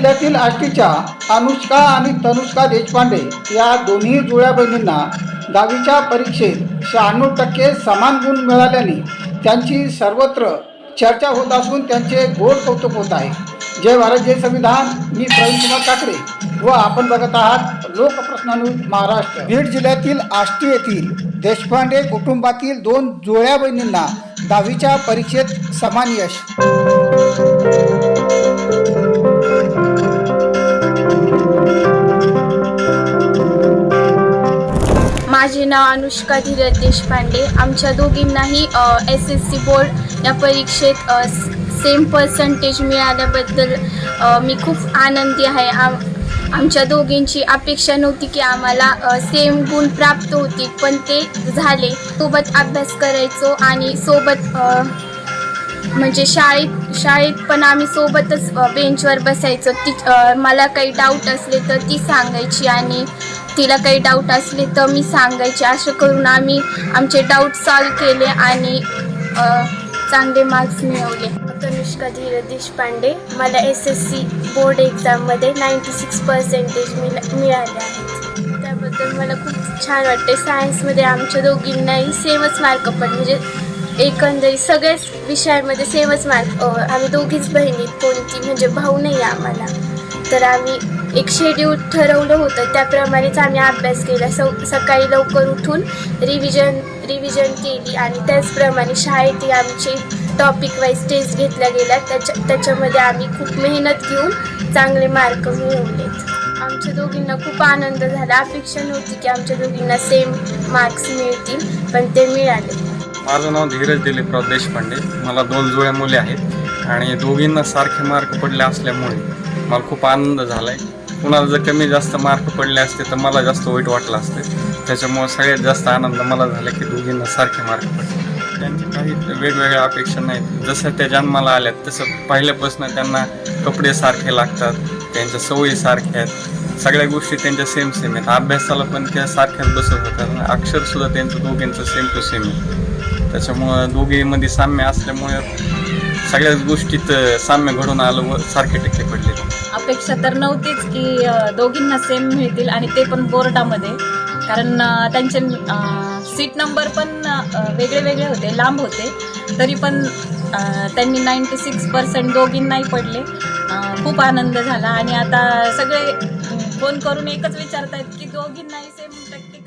जिल्ह्यातील आष्टीच्या अनुष्का आणि तनुष्का देशपांडे या दोन्ही जुळ्या बहिणींना दहावीच्या परीक्षेत शहाण्णव टक्के समान गुण मिळाल्याने त्यांची सर्वत्र चर्चा होत असून त्यांचे गोड कौतुक होत आहे. जय भारत जय संविधान. मी प्रवीण कुमार काकडे व आपण बघत आहात लोकप्रश्नानुज महाराष्ट्र. बीड जिल्ह्यातील आष्टी येथील देशपांडे कुटुंबातील दोन जुळ्या बहिणींना दहावीच्या परीक्षेत समान यश. नाव अनुष्का धीरज देशपांडे. आमच्या दोघींनाही एस एस सी बोर्ड या परीक्षेत सेम पर्सेंटेज मिळाल्याबद्दल मी खूप आनंदी आहे. आम आमच्या दोघींची अपेक्षा नव्हती की आम्हाला सेम गुण प्राप्त होतील पण ते झाले. सोबत अभ्यास करायचो आणि सोबत म्हणजे शाळेत शाळेत पण आम्ही सोबतच बेंचवर बसायचो. ती मला काही डाऊट असले तर ती सांगायची आणि तिला काही डाऊट असले तर मी सांगायचे. असं करून आम्ही आमचे डाऊट सॉल्व केले आणि चांगले मार्क्स मिळवले. तनुष्का धीरज देशपांडे मला एस एस सी बोर्ड एक्झाममध्ये नाईंटी सिक्स पर्सेंटेज मिळा मिळाले आहेत. त्याबद्दल मला खूप छान वाटते सायन्समध्ये आमच्या दोघींनाही सेमच मार्क पण म्हणजे एकंदरीत सगळ्याच विषयांमध्ये सेमच मार्क आम्ही दोघीच बहिणी कोणती? म्हणजे भाऊ नाही आहे आम्हाला. तर आम्ही एक शेड्यूल ठरवलं होतं. त्याप्रमाणेच आम्ही अभ्यास केला. सौ सकाळी लवकर उठून रिव्हिजन रिव्हिजन केली आणि त्याचप्रमाणे शाळेतही आमचे टॉपिक वाईज टेस्ट घेतल्या गेल्या. त्याच्या त्याच्यामध्ये आम्ही खूप मेहनत घेऊन चांगले मार्क मिळवलेत आमच्या दोघींना खूप आनंद झाला. अपेक्षा नव्हती की आमच्या दोघींना सेम मार्क्स मिळतील पण ते मिळाले. माझं नाव धीरज दिलीपराव देशपांडे. मला दोन जुळ्या मुले आहेत आणि दोघींना सारखे मार्क पडले असल्यामुळे मला खूप आनंद झाला आहे कुणाला जर कमी जास्त मार्क पडले असते तर मला जास्त वाईट वाटलं असते. त्याच्यामुळे सगळ्यात जास्त आनंद मला झाला की दोघींना सारखे मार्क पडले. त्यांची काही वेगवेगळ्या अपेक्षा नाहीत. जसं त्या जन्माला आल्यात तसं पहिल्यापासून त्यांना कपडे सारखे लागतात त्यांच्या सवयी सारख्या आहेत. सगळ्या गोष्टी त्यांच्या सेम सेम आहेत. अभ्यासाला पण त्या सारख्याच बसत होतात अक्षरसुद्धा त्यांचं दोघींचं सेम टू सेम आहे. त्याच्यामुळं दोघीमध्ये साम्य असल्यामुळे सगळ्याच गोष्टीत साम्य घडून आलं व सारखे टक्के पडले. अपेक्षा तर नव्हतीच की दोघींना सेम मिळतील आणि ते पण बोर्डामध्ये. कारण त्यांचे सीट नंबर पण वेगळे वेगळे होते लांब होते. तरी पण त्यांनी नाईंटी सिक्स पर्सेंट दोघींनाही पडले. खूप आनंद झाला आणि आता सगळे फोन करून एकच विचारतायत की दोघींनाही सेम टक्के